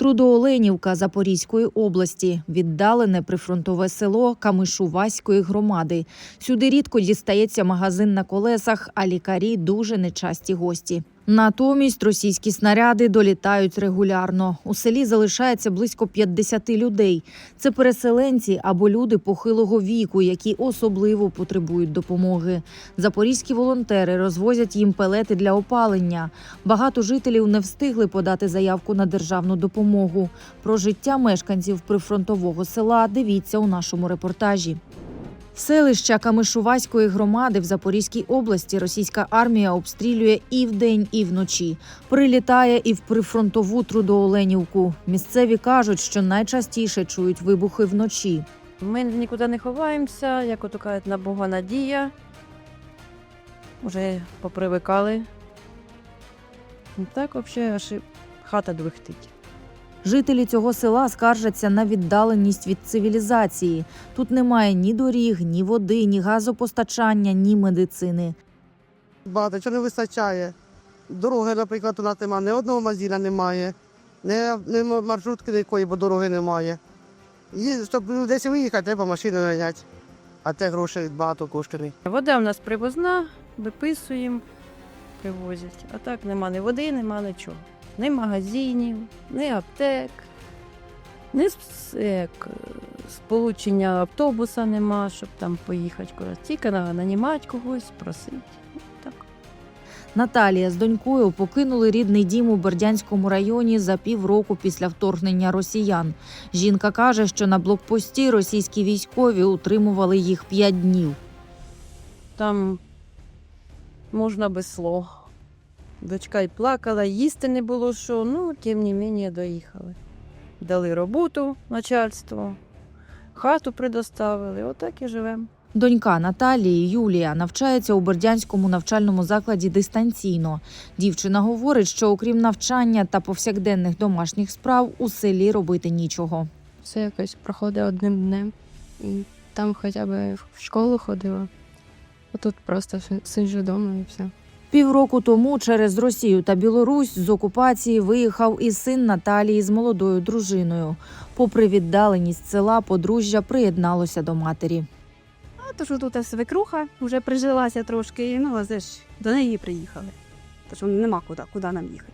Трудооленівка Запорізької області, віддалене прифронтове село Камишуваської громади. Сюди рідко дістається магазин на колесах, а лікарі дуже нечасті гості. Натомість російські снаряди долітають регулярно. У селі залишається близько 50 людей. Це переселенці або люди похилого віку, які особливо потребують допомоги. Запорізькі волонтери розвозять їм пелети для опалення. Багато жителів не встигли подати заявку на державну допомогу. Про життя мешканців прифронтового села дивіться у нашому репортажі. Селища Камишуваської громади в Запорізькій області російська армія обстрілює і вдень, і вночі. Прилітає і в прифронтову трудооленівку. Місцеві кажуть, що найчастіше чують вибухи вночі. Ми нікуди не ховаємося, як ото кажуть, на Бога надія. Уже попривикали. Так, взагалі, аж хата двихтить. Жителі цього села скаржаться на віддаленість від цивілізації. Тут немає ні доріг, ні води, ні газопостачання, ні медицини. Багато чого не вистачає. Дороги, наприклад, у нас немає, ні одного магазина немає, ні, ні маршрутки ніякої, бо дороги немає. І, щоб десь виїхати, треба машину наняти. А те гроші багато коштує. Вода в нас привозна, виписуємо, привозять. А так нема ні води, нема нічого. Ні магазинів, ні аптек, ні як, е, сполучення автобуса нема, щоб там поїхати кудись. Тільки нанімати когось, просити. Ну, Так. Наталія з донькою покинули рідний дім у Бердянському районі за півроку після вторгнення росіян. Жінка каже, що на блокпості російські військові утримували їх п'ять днів. Там можна без слов. Дочка й плакала, їсти не було що, ну, тим не менше, доїхали. Дали роботу начальству, хату предоставили, отак і живемо. Донька Наталії Юлія навчається у Бердянському навчальному закладі дистанційно. Дівчина говорить, що окрім навчання та повсякденних домашніх справ у селі робити нічого. Все якось проходить одним днем. І там хоча б в школу ходила. А тут просто си- сиджу вдома і все. Півроку тому через Росію та Білорусь з окупації виїхав і син Наталії з молодою дружиною. Попри віддаленість села, подружжя приєдналося до матері. А то що тут свекруха вже прижилася трошки, ну а ж до неї приїхали. То що нема куди, куди нам їхати.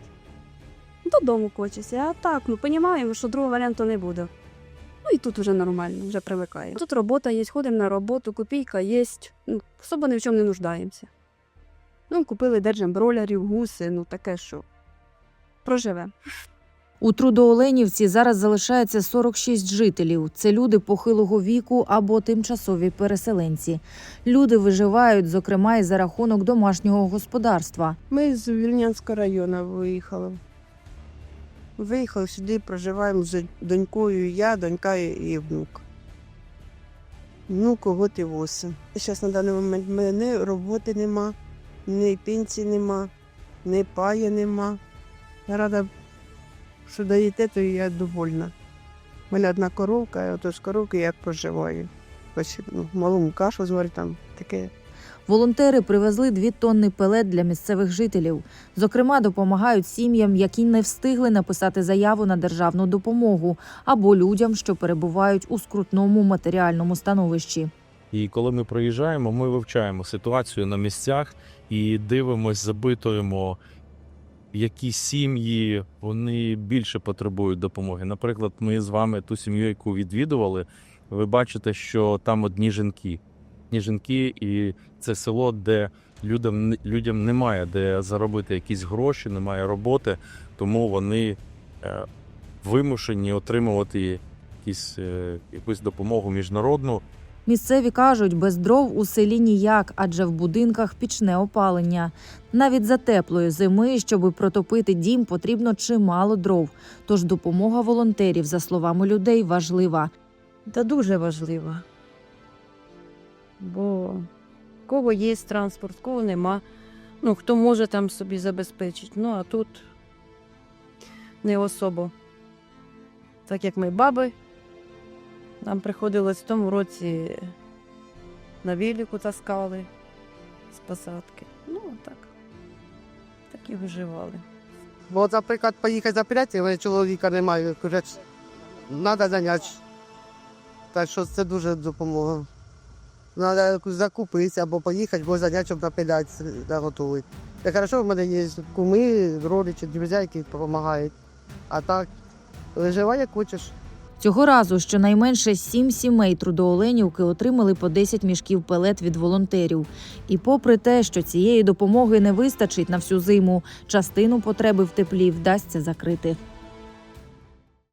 Додому хочеться, а так, ну розуміємо, що другого варіанту не буде. Ну і тут вже нормально, вже привикаємо. Тут робота є, ходимо на роботу, копійка є, ну, особо ні в чому не нуждаємося. Ну, купили, держимо бролерів, гуси, ну таке що. Проживемо. У Трудооленівці зараз залишається 46 жителів. Це люди похилого віку або тимчасові переселенці. Люди виживають, зокрема, і за рахунок домашнього господарства. Ми з Вільнянського району виїхали. Виїхали сюди, проживаємо з донькою, я, донька і і внук. Внуку год і восемь. Зараз на даний момент мене роботи нема, ні пенсії нема, ні паї нема. Я рада, що даєте, то я довольна. У мене одна коровка, а ото з коровки я проживаю. Ось ну, малому кашу зварю там таке. Волонтери привезли дві тонни пелет для місцевих жителів. Зокрема, допомагають сім'ям, які не встигли написати заяву на державну допомогу, або людям, що перебувають у скрутному матеріальному становищі. І коли ми проїжджаємо, ми вивчаємо ситуацію на місцях і дивимось, запитуємо, які сім'ї вони більше потребують допомоги. Наприклад, ми з вами ту сім'ю, яку відвідували, ви бачите, що там одні жінки. Одні жінки, і це село, де людям, людям немає де заробити якісь гроші, немає роботи, тому вони е, вимушені отримувати якісь, е, якусь допомогу міжнародну. Місцеві кажуть, без дров у селі ніяк, адже в будинках пічне опалення. Навіть за теплої зими, щоб протопити дім, потрібно чимало дров. Тож допомога волонтерів, за словами людей, важлива. Та дуже важливо. Бо в кого є транспорт, в кого нема. Ну, хто може там собі забезпечити. Ну, а тут не особо. Так як ми баби, нам приходилось в тому році на велику таскали з посадки. Ну, так. Так і виживали. Бо, наприклад, поїхати запиляти, але чоловіка немає, вже треба зайняти. Так що це дуже допомога. Треба закупитися або поїхати, бо заняття, щоб напиляти, наготовити. Та хорошо, в мене є куми, родичі, друзі, які допомагають. А так, виживай як хочеш. Цього разу щонайменше сім сімей трудооленівки отримали по 10 мішків пелет від волонтерів. І попри те, що цієї допомоги не вистачить на всю зиму, частину потреби в теплі вдасться закрити.